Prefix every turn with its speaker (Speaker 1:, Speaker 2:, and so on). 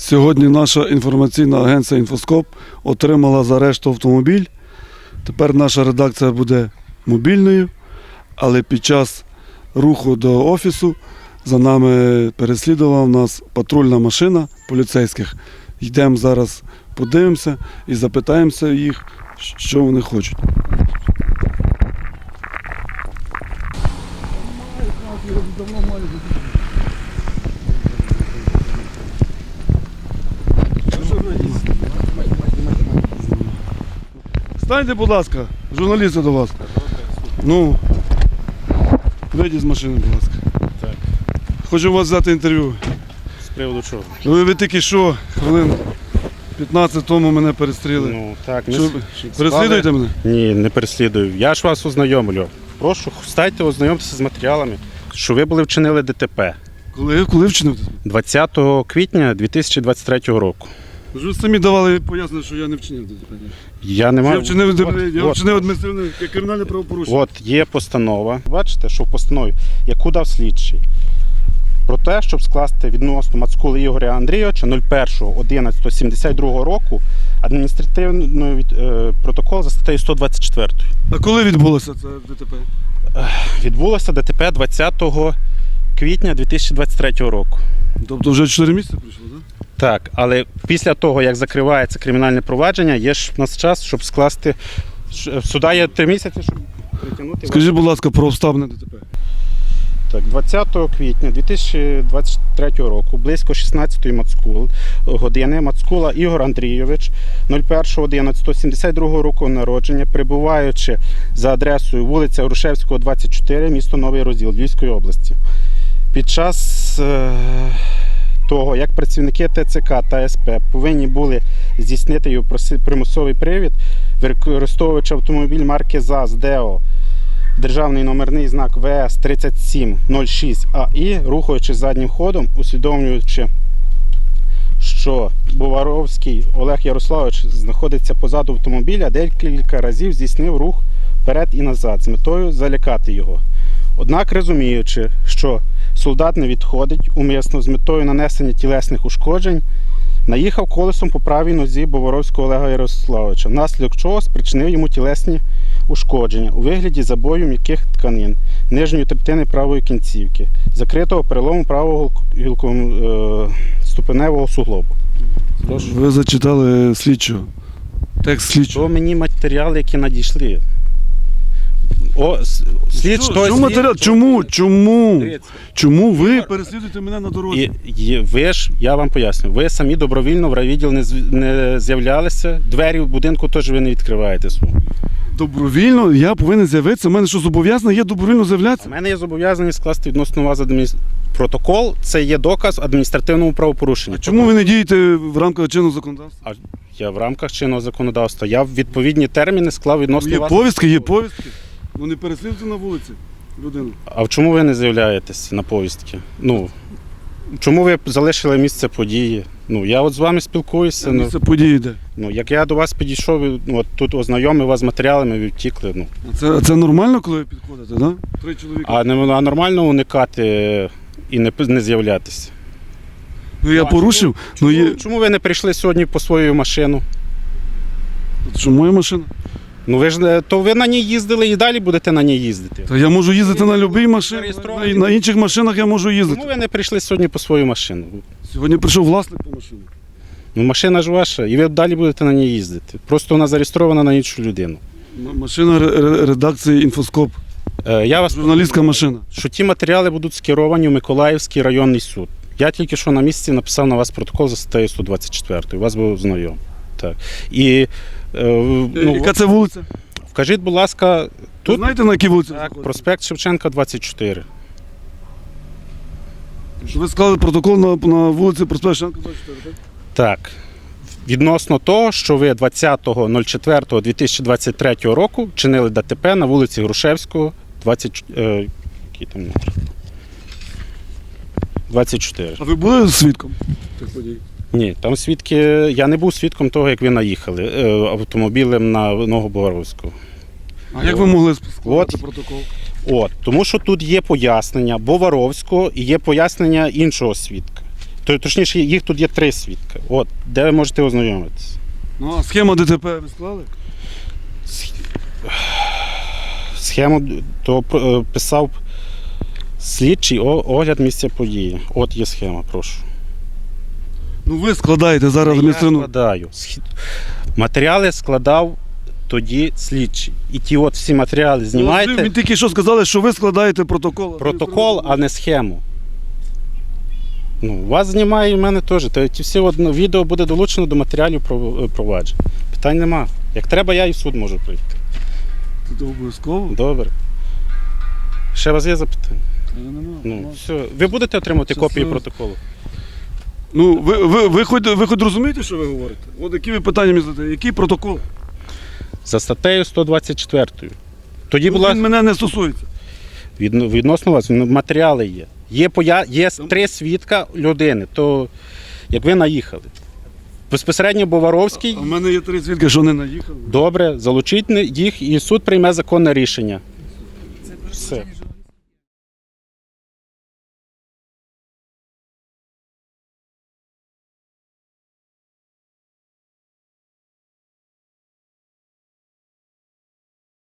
Speaker 1: Сьогодні наша інформаційна агенція Інфоскоп отримала за решту автомобіль. Тепер наша редакція буде мобільною, але під час руху до офісу за нами переслідувала нас патрульна машина поліцейських. Йдемо зараз, подивимося і запитаємося їх, що вони хочуть. Станьте, будь ласка, журналісти до вас. Ну, вийдіть з машини, будь ласка.
Speaker 2: Так.
Speaker 1: Хочу у вас взяти інтерв'ю.
Speaker 2: З приводу чого?
Speaker 1: Ви, ви тільки що, хвилин 15 тому мене перестріли.
Speaker 2: Ну так,
Speaker 1: Що,
Speaker 2: не
Speaker 1: переслідуєте мене?
Speaker 2: Ні, не переслідую. Я ж вас ознайомлю. Прошу, стайте ознайомтеся з матеріалами, що ви були вчинили ДТП
Speaker 1: Коли, коли вчинив?
Speaker 2: 20 квітня 2023 року.
Speaker 1: Ви самі давали пояснення, що я не вчинив ДТП.
Speaker 2: Я не
Speaker 1: Я
Speaker 2: маю.
Speaker 1: вчинив,
Speaker 2: От,
Speaker 1: я
Speaker 2: от,
Speaker 1: вчинив адміністративне кримінальне правопорушення.
Speaker 2: От є постанова. Бачите, що в постанові, яку дав слідчий. Про те, щоб скласти відносно Мацкули Ігоря Андрійовича 01.11.72 року адміністративний е, протокол за статтею 124.
Speaker 1: А коли відбулося це ДТП?
Speaker 2: Відбулося ДТП 20 квітня 2023 року.
Speaker 1: Тобто вже 4 місяці пройшло, так?
Speaker 2: Але після того, як закривається кримінальне провадження, є ж в нас час, щоб скласти. суда є три місяці, щоб притягнути.
Speaker 1: Скажіть, будь ласка, про обставини ДТП.
Speaker 2: Так, 20 квітня 2023 року, близько 16 Мацкул, години, Мацкула Ігор Андрійович, 01.11.72 року народження, перебуваючи за адресою вулиця Грушевського, 24, місто Новий Розділ Львівської області. Під час е, того, як працівники ТЦК та СП повинні були здійснити його примусовий привід, використовуючи автомобіль марки ЗАЗ ДЕО державний номерний знак ВС 3706 АІ, рухаючи заднім ходом, усвідомлюючи, що Буваровський Олег Ярославович знаходиться позаду автомобіля, декілька разів здійснив рух вперед і назад з метою залякати його. Однак, розуміючи, що солдат не відходить умисно з метою нанесення тілесних ушкоджень, наїхав колесом по правій нозі Боворовського Олега Ярославовича, внаслідок чого спричинив йому тілесні ушкодження у вигляді забою м'яких тканин, нижньої третини правої кінцівки, закритого перелому правого гілко, е, ступеневого суглобу. Прошу.
Speaker 1: Ви зачитали слідчого. Текст слідчого.
Speaker 2: Що мені матеріали, які надійшли? О, слід,
Speaker 1: Що- що
Speaker 2: слід-
Speaker 1: матеріал? Чому? Чому?
Speaker 2: Дивіться.
Speaker 1: Чому ви переслідуєте мене на дорозі?
Speaker 2: І, і ви ж, я вам поясню, ви самі добровільно в райвідділ не, з- не з'являлися, двері в будинку теж ви не відкриваєте свого.
Speaker 1: Добровільно я повинен з'явитися. У мене що зобов'язано є добровільно
Speaker 2: У
Speaker 1: з'являтися?
Speaker 2: мене є зобов'язаність скласти відносно вас адміністр... протокол. Це є доказ адміністративного правопорушення.
Speaker 1: Чому ви не дієте в рамках чинного законодавства?
Speaker 2: А я в рамках чинного законодавства. Я в відповідні терміни склав відносно
Speaker 1: Є
Speaker 2: вас.
Speaker 1: повістки, є повістки. Ну не переслідуйте на вулиці людину.
Speaker 2: А в чому ви не з'являєтесь на повістки? Ну чому ви залишили місце події? Ну я от з вами спілкуюся. Ну,
Speaker 1: події йде.
Speaker 2: ну як я до вас підійшов, і, ну, от тут ознайомив вас з матеріалами, ви втікли. Ну
Speaker 1: А Це, це нормально, коли ви підходите? Да? Три чоловіка.
Speaker 2: а не а нормально уникати і не, не з'являтися.
Speaker 1: Ну я
Speaker 2: А
Speaker 1: порушив. Ну є.
Speaker 2: Чому ви не прийшли сьогодні по свою машину?
Speaker 1: Що моя машина?
Speaker 2: Ну ви ж то ви на ній їздили і далі будете на ній їздити.
Speaker 1: Та я можу їздити на будь-якій машині. На,
Speaker 2: Зареєстровані.
Speaker 1: на інших машинах я можу їздити.
Speaker 2: Чому ви не прийшли сьогодні по свою машину?
Speaker 1: Сьогодні прийшов власник по машині.
Speaker 2: Ну машина ж ваша, і ви далі будете на ній їздити. Просто вона зареєстрована на іншу людину.
Speaker 1: М- Машина ре- ре- редакції Інфоскоп.
Speaker 2: Е, я вас
Speaker 1: Журналістська машина.
Speaker 2: що ті матеріали будуть скеровані в Миколаївський районний суд. Я тільки що на місці написав на вас протокол за статтею 124. У вас був знайом. Так. І ну,
Speaker 1: Яка це вулиця?
Speaker 2: вкажіть, будь ласка,
Speaker 1: Ви
Speaker 2: тут
Speaker 1: знаєте, на якій вулиці? ви знаходитесь?
Speaker 2: проспект Шевченка 24.
Speaker 1: Ви склали протокол на, на вулиці Проспект Шевченка 24, так?
Speaker 2: Так. Відносно того, що ви 20.04.2023 року чинили ДТП на вулиці Грушевського, 20, е, який там номер? 24.
Speaker 1: А ви були свідком?
Speaker 2: Ні, там свідки. Я не був свідком того, як ви наїхали е, автомобілем на Новоборовську.
Speaker 1: А як ви могли складати
Speaker 2: От.
Speaker 1: протокол?
Speaker 2: От, тому що тут є пояснення Боваровського і є пояснення іншого свідка. То, точніше, їх тут є три свідки. От, де ви можете ознайомитися.
Speaker 1: Ну, а схему ДТП ви склали?
Speaker 2: Схему то е, писав слідчий о- огляд місця події. От є схема, прошу.
Speaker 1: Ну ви складаєте зараз
Speaker 2: Я
Speaker 1: адміністративну.
Speaker 2: складаю. Схід- Матеріали складав тоді слідчий. І ті от всі матеріали
Speaker 1: Ну,
Speaker 2: знімайте.
Speaker 1: Ви тільки що сказали, що ви складаєте протокол.
Speaker 2: Протокол, а не схему. Ну, вас знімає і в мене теж. То ті всі от, ну, відео буде долучено до матеріалів пров- провадження. Питань нема. Як треба, я і в суд можу прийти.
Speaker 1: Це обов'язково?
Speaker 2: Добре. Ще у вас є запитання?
Speaker 1: Та.
Speaker 2: Ну, все. Ви будете отримати
Speaker 1: Це
Speaker 2: копії
Speaker 1: все.
Speaker 2: протоколу?
Speaker 1: Ну, ви, ви, ви, хоч, ви хоч розумієте, що ви говорите? От які ви питання мені задаєте? Який протокол?
Speaker 2: За статтею 124. Тоді
Speaker 1: Ну,
Speaker 2: була
Speaker 1: Він мене не стосується.
Speaker 2: Відно- відносно вас ну, матеріали є. Є, поя... є три свідка людини, то як ви наїхали. Безпосередньо Боваровський.
Speaker 1: А в мене є три свідки, що не наїхали.
Speaker 2: Добре, залучіть їх і суд прийме законне рішення. Все.